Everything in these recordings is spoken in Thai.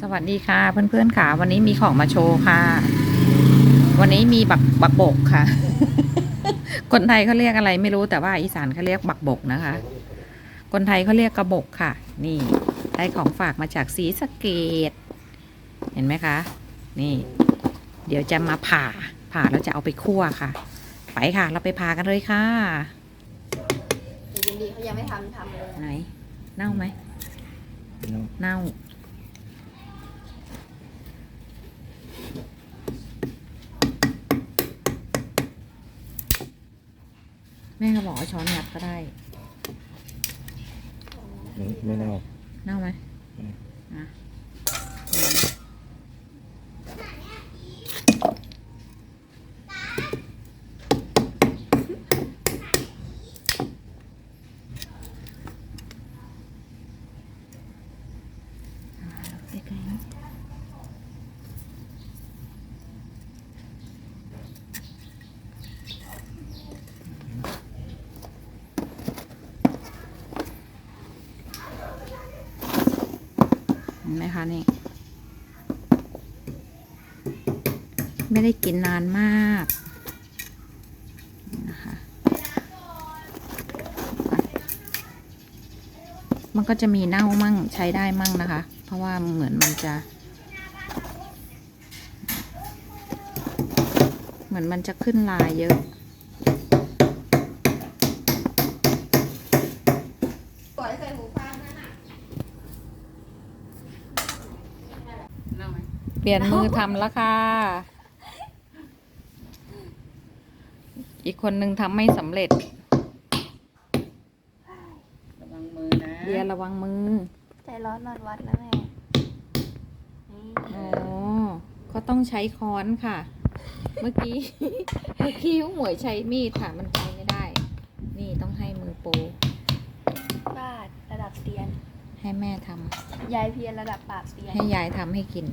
สวัสดีค่ะเพื่อนๆค่ะ วันนี้มีของมาโชว์ค่ะ วันนี้มีบักบักบกค่ะ คนไทยเขาเรียกอะไรไม่รู้แต่ว่าอีสานเขาเรียกบักบกนะคะ คนไทยเขาเรียกกระบกค่ะ นี่ได้ของฝากมาจากสีสะเกตเห็นไหมคะ นี่ เดี๋ยวจะมาผ่าผ่าแล้วจะเอาไปคั่วค่ะ ไปค่ะ เราไปผ่ากันเลยค่ะอยู่ดีๆเขายังไม่ทำทำเลยไหนเน่าไหมเน่า แม่ก็บอกว่าช้อนงัดก็ได้ ไม่ไม่เน่าเน่าไหมอืมอะใกล้ๆนะเห็นไหมคะนี่ ไม่ได้กินนานมากนะคะมันก็จะมีเน่ามั่งใช้ได้มั่งนะคะ เพราะว่าเหมือนมันจะ เหมือนมันจะขึ้นลายเยอะ ปล่อยใส่หูฟังนั่นน่ะ เปลี่ยนมือทำแล้วค่ะ อีกคนนึงทำไม่สำเร็จ ระวังมือนะเดียระวังมือ ใจร้อนนอนวัดนะแม่นี่อ๋อก็ต้องใช้ค้อนค่ะ เมื่อกี้ เมื่อกี้หมวยใช้มีดค่ะ มันใช้ไม่ได้ นี่ต้องให้มือโปรบาดระดับเซียน ให้แม่ทำยายเพียรระดับปราบเซียน ให้ยายทำให้กิน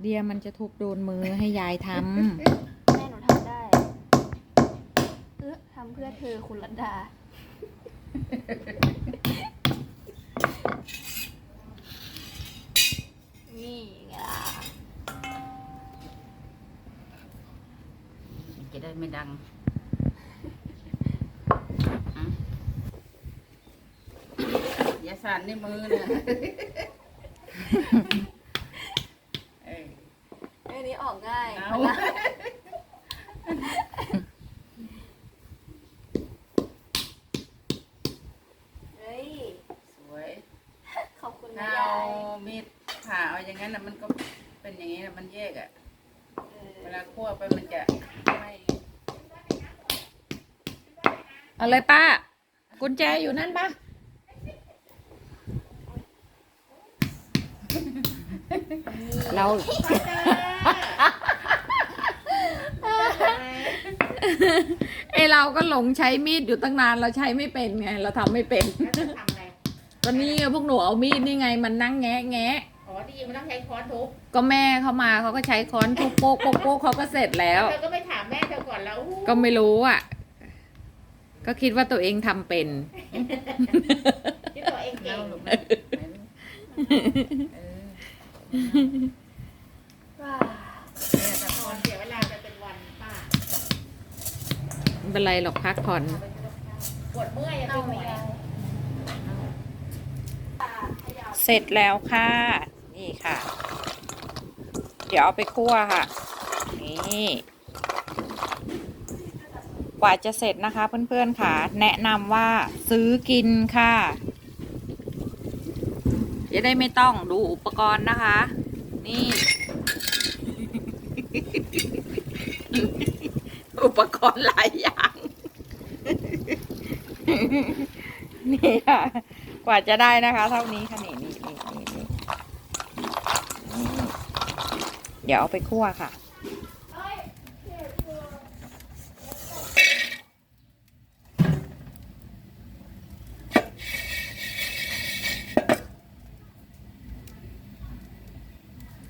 เดียมันจะทุบโดนมือให้ยายทแม่หนูทำได้เออทำเพื่อเธอคุณรัตดา นี่ไงล่ะจะได้ไม่ดังอะอย่าสั่นในมือนะเอ้ย อันนี้ออกง่าย เอา เฮ้ย สวย ขอบคุณ ถ้า นะ เอา ยาย มีดผ่าเอาอย่างนั้นนะมันก็เป็นอย่างนี้นะมันแยกอะเออเวลาคั่วไปมันจะไม่ำเอาเลยป้า กุญแจอยู่นั่นปะเรา ไอเราก็หลงใช้มีดอยู่ตั้งนานเราใช้ไม่เป็นไง เราทำไม่เป็น แล้วจะทำอะไรตอนนี้พวกหนูเอามีดนี่ไงมันนั่งแงะแงะอ๋อ ที่จริงมันต้องใช้ค้อนทุบก็แม่เขามาเขาก็ใช้ค้อนทุบโป๊กโป๊กโป๊กเขาก็เสร็จแล้ว เธอก็ไปถามแม่เธอก่อนแล้วก็ไม่รู้อะ ก็คิดว่าตัวเองทำเป็น ที่ตัวเองเก่งเออว้าเนี่ยแต่ตอนเสียเวลาจะเป็นวันป้าไม่เป็นไรหรอกพักผ่อน ปวดเมื่อยอะเอาไปไหมหัวยายเสร็จแล้วค่ะ นี่ค่ะ เดี๋ยวเอาไปคั่วค่ะ นี่กว่าจะเสร็จนะคะเพื่อนๆค่ะ แนะนำว่าซื้อกินค่ะจะได้ไม่ต้องดูอุปกรณ์นะคะ นี่ อุปกรณ์หลายอย่าง นี่ค่ะ กว่าจะได้นะคะ เท่านี้ค่ะนี่นี่นี่นี่นี่นี่เดี๋ยวเอาไปคั่วค่ะ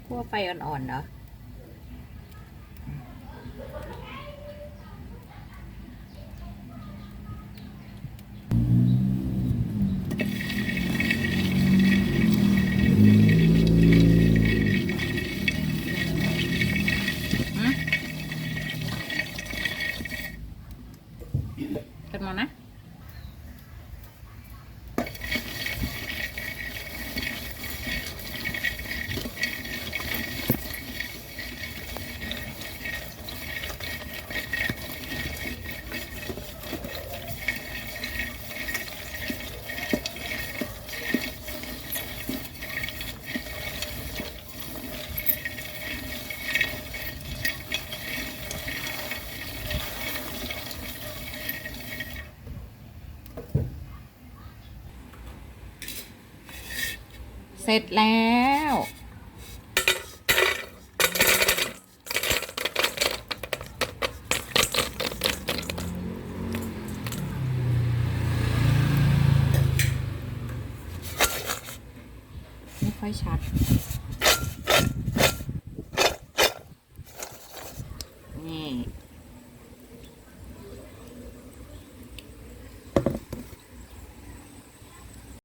คั่วไฟอ่อนๆเนาะ เสร็จแล้ว ไม่ค่อยชัด